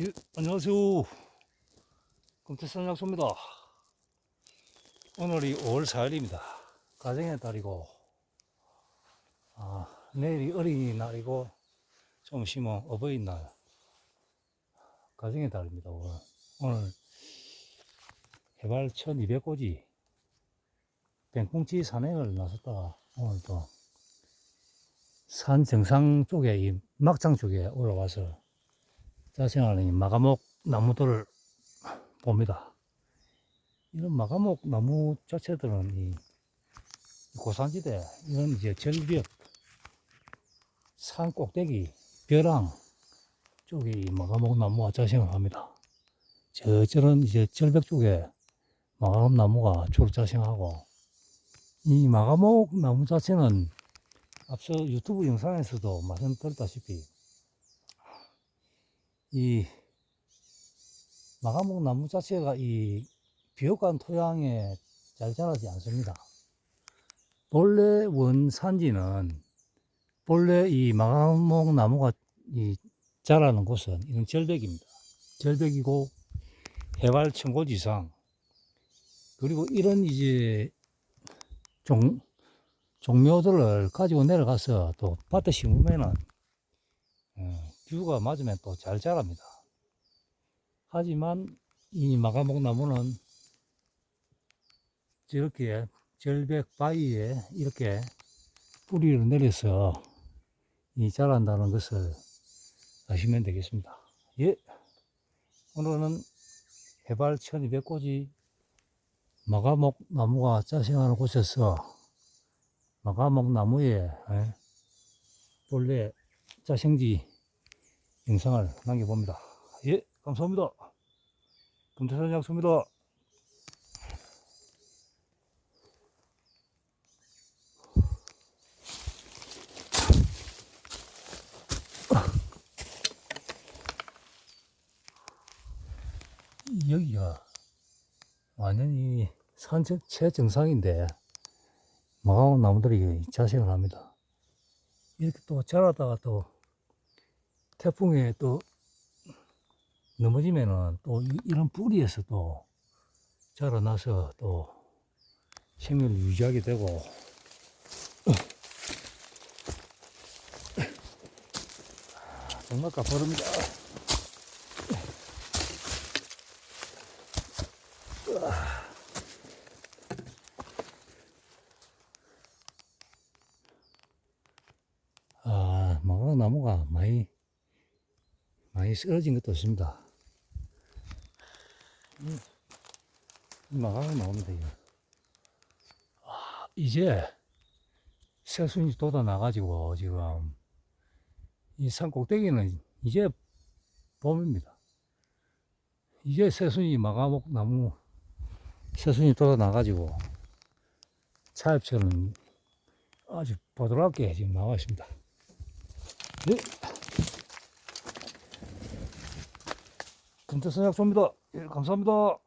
예, 안녕하세요. 금태산 약소입니다. 오늘이 5월 4일입니다. 가정의 달이고, 아, 내일이 어린이날이고, 좀 쉬면 어버이날. 가정의 달입니다, 오늘. 오늘 해발 1200고지 뱅콩치 산행을 나섰다가 오늘 또 산 정상 쪽에, 이 막장 쪽에 올라와서 자생하는 이 마가목 나무들을 봅니다. 이런 마가목 나무 자체들은 이 고산지대, 이런 이제 절벽, 산 꼭대기, 벼랑 쪽에 이 마가목 나무가 자생을 합니다. 저저런 이제 절벽 쪽에 마가목 나무가 주로 자생하고, 이 마가목 나무 자체는 앞서 유튜브 영상에서도 말씀드렸다시피 이 마가목 나무 자체가 이 비옥한 토양에 잘 자라지 않습니다. 본래 원산지는 본래 이 마가목 나무가 이 자라는 곳은 이런 절벽입니다. 절벽이고 해발 천고지 이상 그리고 이런 이제 종 종묘들을 가지고 내려가서 또 밭에 심으면은 어, 뷰가 맞으면 또 잘 자랍니다. 하지만 이 마가목 나무는 저렇게 절벽 바위에 이렇게 뿌리를 내려서 이 자란다는 것을 아시면 되겠습니다. 예. 오늘은 해발 1200고지 마가목 나무가 자생하는 곳에서 마가목 나무에 예, 본래 자생지 영상을 남겨봅니다. 예, 감사합니다. 금태산 약수입니다. 여기가 완전히 산 최정상인데 마가목 나무들이 자생을 합니다. 이렇게 또 자라다가 또 태풍에 또 넘어지면은 또 이- 이런 뿌리에서 또 자라나서 또 생명을 유지하게 되고 정말 가파릅니다. 아, 마가목 나무가 많이 많이 쓰러진 것도 있습니다. 음, 마가목 나옵니다, 이거. 아, 이제 새순이 돋아 나가지고 지금 이 산 꼭대기는 이제 봄입니다. 이제 새순이 마가목 나무 새순이 돋아 나가지고 차엽처럼 아주 보드랍게 지금 나와 있습니다. 예. 금태선약소입니다. 예, 감사합니다.